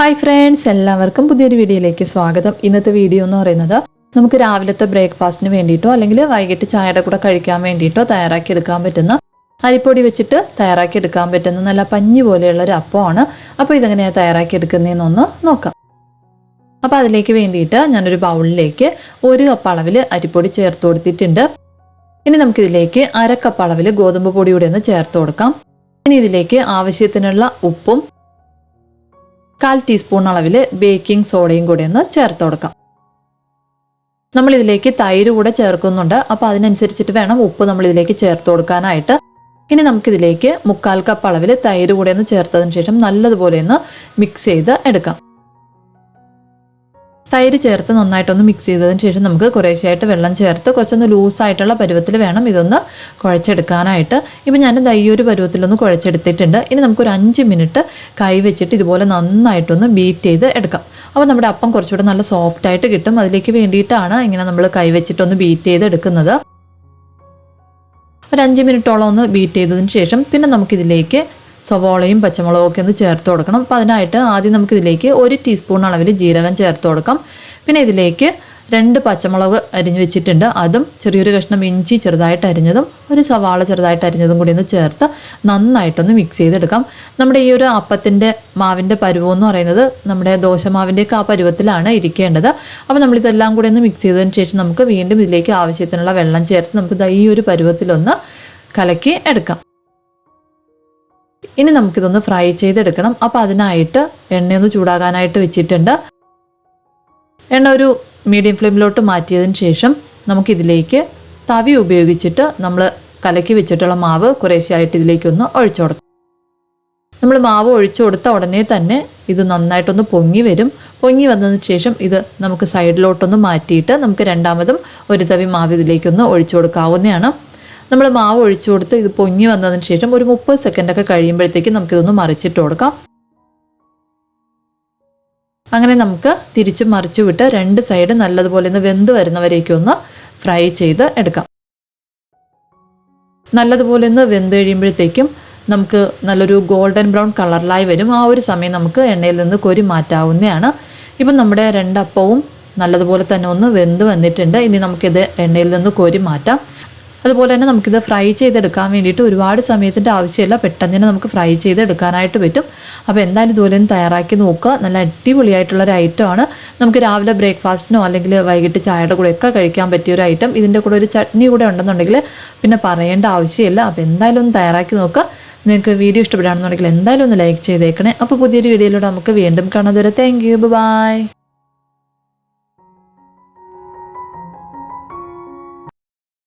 Hi friends എല്ലാവർക്കും പുതിയൊരു വീഡിയോയിലേക്ക് സ്വാഗതം. ഇന്നത്തെ വീഡിയോ എന്ന് പറയുന്നത് നമുക്ക് രാവിലത്തെ ബ്രേക്ക്ഫാസ്റ്റിന് വേണ്ടിയിട്ടോ അല്ലെങ്കിൽ വൈകിട്ട് ചായയുടെ കൂടെ കഴിക്കാൻ വേണ്ടിയിട്ടോ തയ്യാറാക്കി എടുക്കാൻ പറ്റുന്ന അരിപ്പൊടി വെച്ചിട്ട് തയ്യാറാക്കി എടുക്കാൻ പറ്റുന്ന നല്ല പഞ്ഞി പോലെയുള്ള ഒരു അപ്പമാണ്. അപ്പോൾ ഇതെങ്ങനെയാണ് തയ്യാറാക്കി എടുക്കുന്നതെന്നൊന്ന് നോക്കാം. അപ്പോൾ അതിലേക്ക് വേണ്ടിയിട്ട് ഞാനൊരു ബൗളിലേക്ക് ഒരു കപ്പ് അളവിൽ അരിപ്പൊടി ചേർത്ത് കൊടുത്തിട്ടുണ്ട്. ഇനി നമുക്കിതിലേക്ക് അരക്കപ്പ് കപ്പ് അളവിൽ ഗോതമ്പ് പൊടി കൂടി ഒന്ന് ചേർത്ത് കൊടുക്കാം. ഇനി ഇതിലേക്ക് ആവശ്യത്തിനുള്ള ഉപ്പും കാൽ ടീസ്പൂൺ അളവിൽ ബേക്കിംഗ് സോഡയും കൂടി ഒന്ന് ചേർത്ത് കൊടുക്കാം. നമ്മൾ ഇതിലേക്ക് തൈര് കൂടെ ചേർക്കുന്നുണ്ട്. അപ്പോൾ അതിനനുസരിച്ചിട്ട് വേണം ഉപ്പ് നമ്മൾ ഇതിലേക്ക് ചേർത്ത് കൊടുക്കാനായിട്ട്. ഇനി നമുക്കിതിലേക്ക് മുക്കാൽ കപ്പ് അളവിൽ തൈര് കൂടെ ഒന്ന് ചേർത്തതിന് ശേഷം നല്ലതുപോലെ ഒന്ന് മിക്സ് ചെയ്ത് എടുക്കാം. തൈര് ചേർത്ത് നന്നായിട്ടൊന്ന് മിക്സ് ചെയ്തതിന് ശേഷം നമുക്ക് കുറേശ്ശെയായിട്ട് വെള്ളം ചേർത്ത് കുറച്ചൊന്ന് ലൂസായിട്ടുള്ള പരുവത്തിൽ വേണം ഇതൊന്ന് കുഴച്ചെടുക്കാനായിട്ട്. ഇപ്പം ഞാൻ ഈ ഒരു പരുവത്തിലൊന്ന് കുഴച്ചെടുത്തിട്ടുണ്ട്. ഇനി നമുക്കൊരു അഞ്ച് മിനിറ്റ് കൈ വെച്ചിട്ട് ഇതുപോലെ നന്നായിട്ടൊന്ന് ബീറ്റ് ചെയ്ത് എടുക്കാം. അപ്പോൾ നമ്മുടെ അപ്പം കുറച്ചുകൂടെ നല്ല സോഫ്റ്റ് ആയിട്ട് കിട്ടും. അതിലേക്ക് വേണ്ടിയിട്ടാണ് ഇങ്ങനെ നമ്മൾ കൈ വെച്ചിട്ടൊന്ന് ബീറ്റ് ചെയ്ത് എടുക്കുന്നത്. ഒരു അഞ്ച് മിനിറ്റോളം ഒന്ന് ബീറ്റ് ചെയ്തതിന് ശേഷം പിന്നെ നമുക്കിതിലേക്ക് സവോളയും പച്ചമുളകും ഒക്കെ ഒന്ന് ചേർത്ത് കൊടുക്കണം. അപ്പോൾ അതിനായിട്ട് ആദ്യം നമുക്ക് ഇതിലേക്ക് ഒരു ടീസ്പൂൺ അളവിൽ ജീരകം ചേർത്ത് കൊടുക്കാം. പിന്നെ ഇതിലേക്ക് രണ്ട് പച്ചമുളക് അരിഞ്ഞ് വെച്ചിട്ടുണ്ട്. അതും ചെറിയൊരു കഷ്ണം ഇഞ്ചി ചെറുതായിട്ട് അരിഞ്ഞതും ഒരു സവാള ചെറുതായിട്ട് അരിഞ്ഞതും കൂടി ഒന്ന് ചേർത്ത് നന്നായിട്ടൊന്ന് മിക്സ് ചെയ്തെടുക്കാം. നമ്മുടെ ഈ ഒരു അപ്പത്തിന്റെ മാവിന്റെ പരുവം എന്ന് പറയുന്നത് നമ്മുടെ ദോശമാവിന്റെയൊക്കെ ആ പരുവത്തിലാണ് ഇരിക്കേണ്ടത്. അപ്പോൾ നമ്മളിതെല്ലാം കൂടി ഒന്ന് മിക്സ് ചെയ്തതിന് ശേഷം നമുക്ക് വീണ്ടും ഇതിലേക്ക് ആവശ്യത്തിനുള്ള വെള്ളം ചേർത്ത് നമുക്ക് ഈ ഒരു പരുവത്തിലൊന്ന് കലക്കി എടുക്കാം. ഇനി നമുക്കിതൊന്ന് ഫ്രൈ ചെയ്തെടുക്കണം. അപ്പോൾ അതിനായിട്ട് എണ്ണയൊന്ന് ചൂടാകാനായിട്ട് വെച്ചിട്ടുണ്ട്. എണ്ണ ഒരു മീഡിയം ഫ്ലെയിമിലോട്ട് മാറ്റിയതിന് ശേഷം നമുക്കിതിലേക്ക് തവി ഉപയോഗിച്ചിട്ട് നമ്മൾ കലക്കി വെച്ചിട്ടുള്ള മാവ് കുറേശ്ശെയായിട്ട് ഇതിലേക്കൊന്ന് ഒഴിച്ചു കൊടുക്കും. നമ്മൾ മാവ് ഒഴിച്ചു കൊടുത്ത ഉടനെ തന്നെ ഇത് നന്നായിട്ടൊന്ന് പൊങ്ങി വരും. പൊങ്ങി വന്നതിന് ശേഷം ഇത് നമുക്ക് സൈഡിലോട്ടൊന്ന് മാറ്റിയിട്ട് നമുക്ക് രണ്ടാമതും ഒരു തവി മാവ് ഇതിലേക്കൊന്ന് ഒഴിച്ചു കൊടുക്കാവുന്നതാണ്. നമ്മൾ മാവ് ഒഴിച്ചു കൊടുത്ത് ഇത് പൊങ്ങി വന്നതിന് ശേഷം ഒരു മുപ്പത് സെക്കൻഡൊക്കെ കഴിയുമ്പോഴത്തേക്കും നമുക്കിതൊന്ന് മറിച്ചിട്ട് കൊടുക്കാം. അങ്ങനെ നമുക്ക് തിരിച്ച് മറിച്ചു വിട്ട് രണ്ട് സൈഡ് നല്ലതുപോലെ ഒന്ന് വെന്ത് വരുന്നവരേക്കും ഒന്ന് ഫ്രൈ ചെയ്ത് എടുക്കാം. നല്ലതുപോലെ ഒന്ന് വെന്ത് കഴിയുമ്പോഴത്തേക്കും നമുക്ക് നല്ലൊരു ഗോൾഡൻ ബ്രൗൺ കളറിലായി വരും. ആ ഒരു സമയം നമുക്ക് എണ്ണയിൽ നിന്ന് കോരി മാറ്റാവുന്നതാണ്. ഇപ്പം നമ്മുടെ രണ്ടപ്പവും നല്ലതുപോലെ തന്നെ ഒന്ന് വെന്ത് വന്നിട്ടുണ്ട്. ഇനി നമുക്കിത് എണ്ണയിൽ നിന്ന് കോരി മാറ്റാം. അതുപോലെ തന്നെ നമുക്കിത് ഫ്രൈ ചെയ്തെടുക്കാൻ വേണ്ടിയിട്ട് ഒരുപാട് സമയത്തിന്റെ ആവശ്യമില്ല. പെട്ടെന്ന് തന്നെ നമുക്ക് ഫ്രൈ ചെയ്തെടുക്കാനായിട്ട് പറ്റും. അപ്പോൾ എന്തായാലും ഇതുപോലെ ഒന്ന് തയ്യാറാക്കി നോക്കുക. നല്ല അടിപൊളിയായിട്ടുള്ളൊരു ആണ്. നമുക്ക് രാവിലെ ബ്രേക്ക്ഫാസ്റ്റിനോ അല്ലെങ്കിൽ വൈകിട്ട് ചായയുടെ കൂടെ ഒക്കെ കഴിക്കാൻ പറ്റിയ ഒരു ഐറ്റം ഇതിന്റെ കൂടെ ഒരു ചട്നി കൂടെ ഉണ്ടെന്നുണ്ടെങ്കിൽ പിന്നെ പറയേണ്ട ആവശ്യമില്ല. അപ്പോൾ എന്തായാലും ഒന്ന് തയ്യാറാക്കി നോക്കുക. നിങ്ങൾക്ക് വീഡിയോ ഇഷ്ടപ്പെടുകയാണെന്നുണ്ടെങ്കിൽ എന്തായാലും ഒന്ന് ലൈക്ക് ചെയ്തേക്കണേ. അപ്പോൾ പുതിയൊരു വീഡിയോയിലൂടെ നമുക്ക് വീണ്ടും കാണാൻ വരെ താങ്ക് യു ബൈ